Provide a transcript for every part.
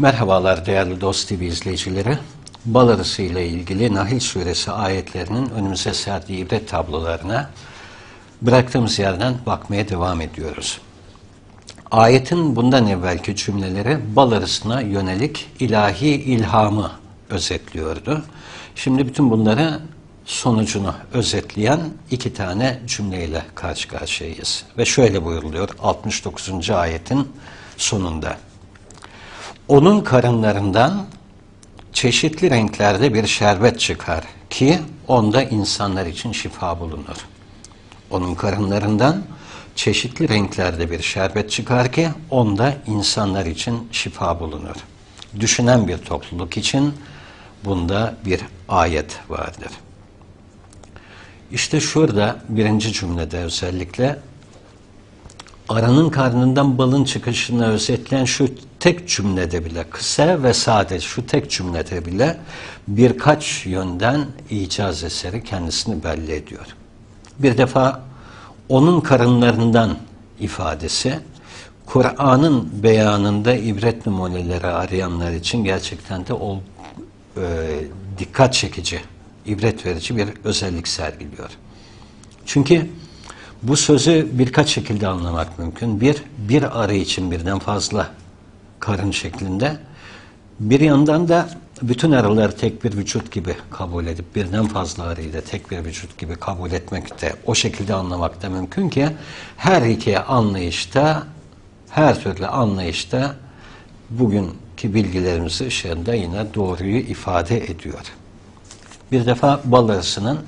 Merhabalar değerli Dost TV izleyicileri. Bal arısı ile ilgili Nahil suresi ayetlerinin önümüze serdiği ibret tablolarına bıraktığımız yerden bakmaya devam ediyoruz. Ayetin bundan evvelki cümleleri bal arısına yönelik ilahi ilhamı özetliyordu. Şimdi bütün bunları sonucunu özetleyen iki tane cümleyle karşı karşıyayız. Ve şöyle buyuruluyor 69. ayetin sonunda. Onun karınlarından çeşitli renklerde bir şerbet çıkar ki onda insanlar için şifa bulunur. Onun karınlarından çeşitli renklerde bir şerbet çıkar ki onda insanlar için şifa bulunur. Düşünen bir topluluk için bunda bir ayet vardır. İşte şurada birinci cümlede özellikle aranın karnından balın çıkışını özetleyen şu tek cümlede bile kısa ve sade şu tek cümlede bile birkaç yönden icaz eseri kendisini belli ediyor. Bir defa onun karınlarından ifadesi Kur'an'ın beyanında ibret numuneleri arayanlar için gerçekten de o e, dikkat çekici, ibret verici bir özellik sergiliyor. Çünkü bu sözü birkaç şekilde anlamak mümkün. Bir, bir arı için birden fazla karın şeklinde. Bir yandan da bütün arıları tek bir vücut gibi kabul edip birden fazla arıyı da tek bir vücut gibi kabul etmek de o şekilde anlamak da mümkün ki her iki anlayışta her türlü anlayışta bugünkü bilgilerimiz ışığında yine doğruyu ifade ediyor. Bir defa bal arısının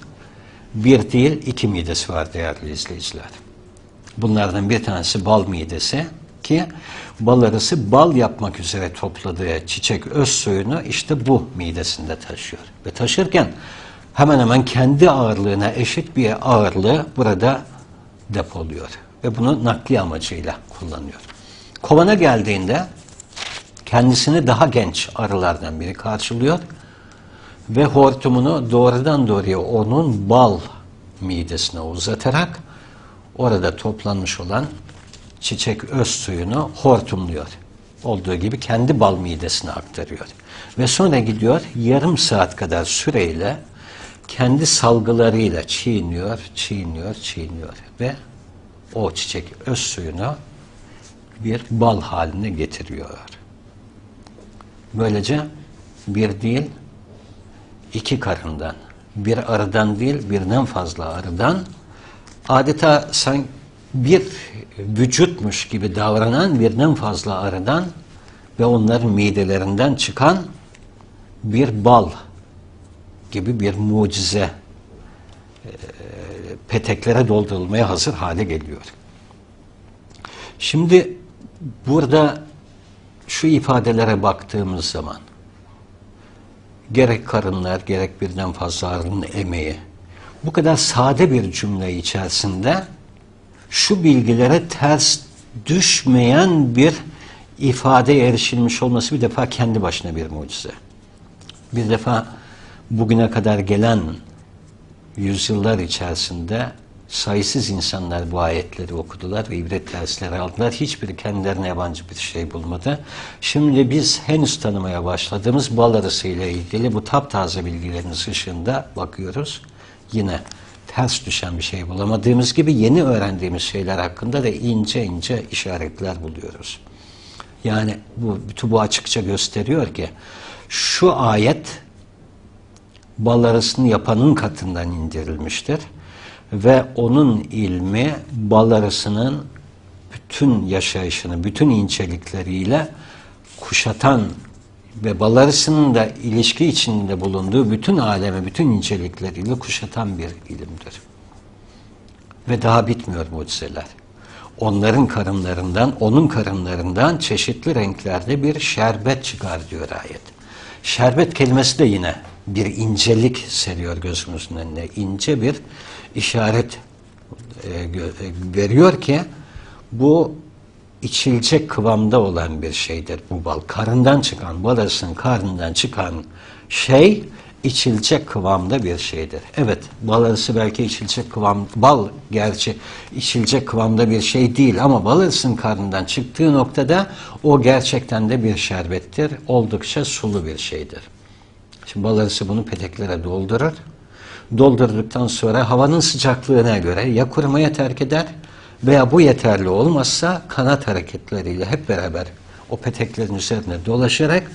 bir değil iki midesi var değerli izleyiciler. Bunlardan bir tanesi bal midesi ki bal arısı bal yapmak üzere topladığı çiçek öz suyunu işte bu midesinde taşıyor. Ve taşırken hemen hemen kendi ağırlığına eşit bir ağırlığı burada depoluyor. Ve bunu nakli amacıyla kullanıyor. Kovana geldiğinde kendisini daha genç arılardan biri karşılıyor ve hortumunu doğrudan doğruya onun bal midesine uzatarak orada toplanmış olan çiçek öz suyunu hortumluyor. Olduğu gibi kendi bal midesine aktarıyor. Ve sonra gidiyor yarım saat kadar süreyle kendi salgılarıyla çiğniyor, çiğniyor, çiğniyor ve o çiçek öz suyunu bir bal haline getiriyor. Böylece bir değil iki karından, bir arıdan değil birden fazla arıdan adeta sanki bir vücutmuş gibi davranan birden fazla arıdan ve onların midelerinden çıkan bir bal gibi bir mucize e, peteklere doldurulmaya hazır hale geliyor. Şimdi burada şu ifadelere baktığımız zaman gerek karınlar gerek birden fazla arının emeği bu kadar sade bir cümle içerisinde şu bilgilere ters düşmeyen bir ifadeye erişilmiş olması bir defa kendi başına bir mucize. Bir defa bugüne kadar gelen yüzyıllar içerisinde sayısız insanlar bu ayetleri okudular ve ibret dersleri aldılar. Hiçbiri kendilerine yabancı bir şey bulmadı. Şimdi biz henüz tanımaya başladığımız bal arısı ile ilgili bu taptaze bilgilerin ışığında bakıyoruz. Yine ters düşen bir şey bulamadığımız gibi yeni öğrendiğimiz şeyler hakkında da ince ince işaretler buluyoruz. Yani bu, bütün bu açıkça gösteriyor ki şu ayet bal arasını yapanın katından indirilmiştir ve onun ilmi bal arasının bütün yaşayışını, bütün incelikleriyle kuşatan ve bal arasının da ilişki içinde bulunduğu bütün aleme, bütün incelikleriyle kuşatan bir ilimdir. Ve daha bitmiyor mucizeler. Onların karınlarından, onun karınlarından çeşitli renklerde bir şerbet çıkar diyor ayet. Şerbet kelimesi de yine bir incelik seriyor gözümüzün önüne. İnce bir işaret e, e, veriyor ki bu içilecek kıvamda olan bir şeydir bu bal. Karından çıkan, balasın karnından çıkan şey içilecek kıvamda bir şeydir. Evet, bal arısı belki içilecek kıvam, bal gerçi içilecek kıvamda bir şey değil ama bal arısının karnından çıktığı noktada o gerçekten de bir şerbettir. Oldukça sulu bir şeydir. Şimdi bal arısı bunu peteklere doldurur. Doldurduktan sonra havanın sıcaklığına göre ya kurumaya terk eder veya bu yeterli olmazsa kanat hareketleriyle hep beraber o peteklerin üzerine dolaşarak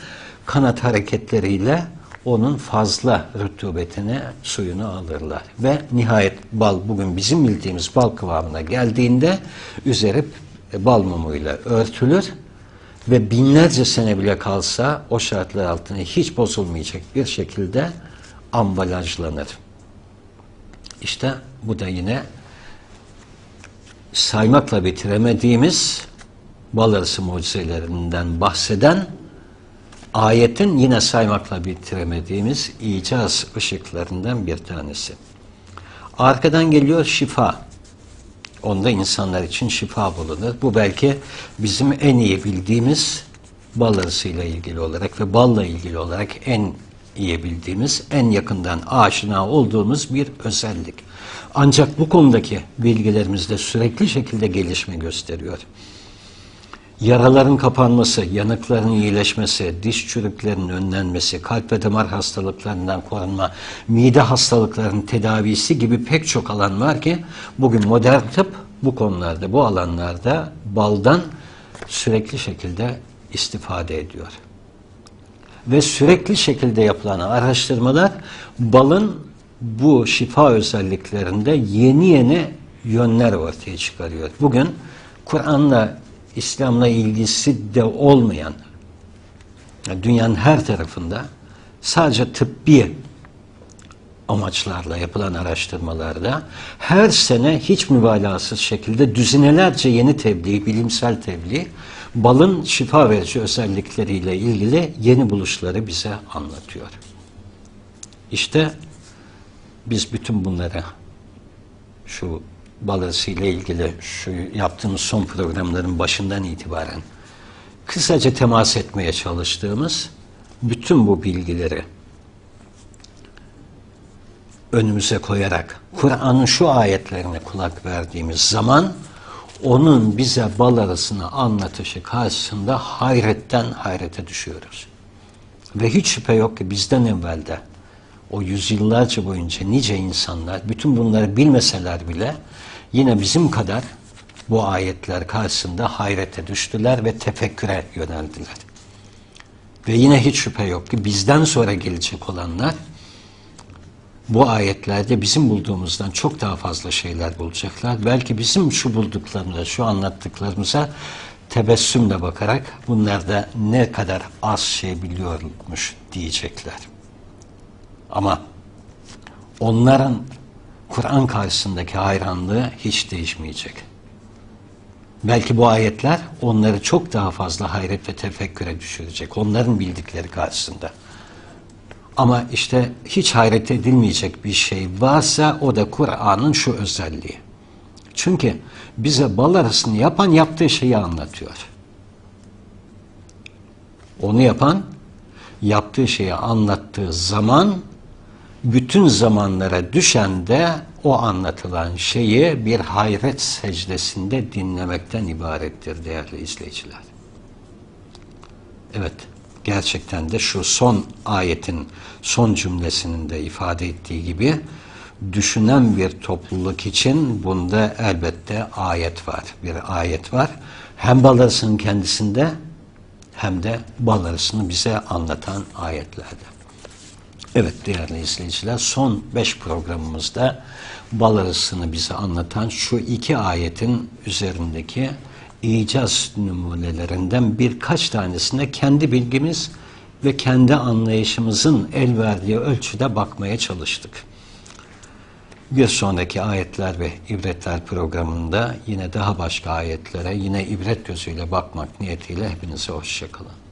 kanat hareketleriyle onun fazla rutubetini, suyunu alırlar. Ve nihayet bal bugün bizim bildiğimiz bal kıvamına geldiğinde üzeri bal mumuyla örtülür ve binlerce sene bile kalsa o şartlar altında hiç bozulmayacak bir şekilde ambalajlanır. İşte bu da yine saymakla bitiremediğimiz bal arısı mucizelerinden bahseden ayetin yine saymakla bitiremediğimiz icaz ışıklarından bir tanesi. Arkadan geliyor şifa. Onda insanlar için şifa bulunur. Bu belki bizim en iyi bildiğimiz bal arısıyla ilgili olarak ve balla ilgili olarak en iyi bildiğimiz, en yakından aşina olduğumuz bir özellik. Ancak bu konudaki bilgilerimizde sürekli şekilde gelişme gösteriyor. Yaraların kapanması, yanıkların iyileşmesi, diş çürüklerinin önlenmesi, kalp ve damar hastalıklarından korunma, mide hastalıklarının tedavisi gibi pek çok alan var ki bugün modern tıp bu konularda, bu alanlarda baldan sürekli şekilde istifade ediyor. Ve sürekli şekilde yapılan araştırmalar balın bu şifa özelliklerinde yeni yeni yönler ortaya çıkarıyor. Bugün Kur'an'la İslam'la ilgisi de olmayan dünyanın her tarafında sadece tıbbi amaçlarla yapılan araştırmalarda her sene hiç mübalağasız şekilde düzinelerce yeni tebliğ, bilimsel tebliğ balın şifa verici özellikleriyle ilgili yeni buluşları bize anlatıyor. İşte biz bütün bunları şu balası ile ilgili şu yaptığımız son programların başından itibaren kısaca temas etmeye çalıştığımız bütün bu bilgileri önümüze koyarak Kur'an'ın şu ayetlerine kulak verdiğimiz zaman onun bize bal arasını anlatışı karşısında hayretten hayrete düşüyoruz. Ve hiç şüphe yok ki bizden evvelde o yüzyıllarca boyunca nice insanlar bütün bunları bilmeseler bile yine bizim kadar bu ayetler karşısında hayrete düştüler ve tefekküre yöneldiler. Ve yine hiç şüphe yok ki bizden sonra gelecek olanlar bu ayetlerde bizim bulduğumuzdan çok daha fazla şeyler bulacaklar. Belki bizim şu bulduklarımıza, şu anlattıklarımıza tebessümle bakarak bunlar da ne kadar az şey biliyormuş diyecekler. Ama onların Kur'an karşısındaki hayranlığı hiç değişmeyecek. Belki bu ayetler onları çok daha fazla hayret ve tefekküre düşürecek. Onların bildikleri karşısında. Ama işte hiç hayret edilmeyecek bir şey varsa o da Kur'an'ın şu özelliği. Çünkü bize bal arasını yapan yaptığı şeyi anlatıyor. Onu yapan yaptığı şeyi anlattığı zaman bütün zamanlara düşen de o anlatılan şeyi bir hayret secdesinde dinlemekten ibarettir değerli izleyiciler. Evet, gerçekten de şu son ayetin son cümlesinin de ifade ettiği gibi düşünen bir topluluk için bunda elbette ayet var. Bir ayet var. Hem balarısının kendisinde hem de balarısını bize anlatan ayetlerde. Evet değerli izleyiciler son beş programımızda bal arısını bize anlatan şu iki ayetin üzerindeki icaz numunelerinden birkaç tanesine kendi bilgimiz ve kendi anlayışımızın el verdiği ölçüde bakmaya çalıştık. Bir sonraki ayetler ve ibretler programında yine daha başka ayetlere yine ibret gözüyle bakmak niyetiyle hepinize hoşçakalın.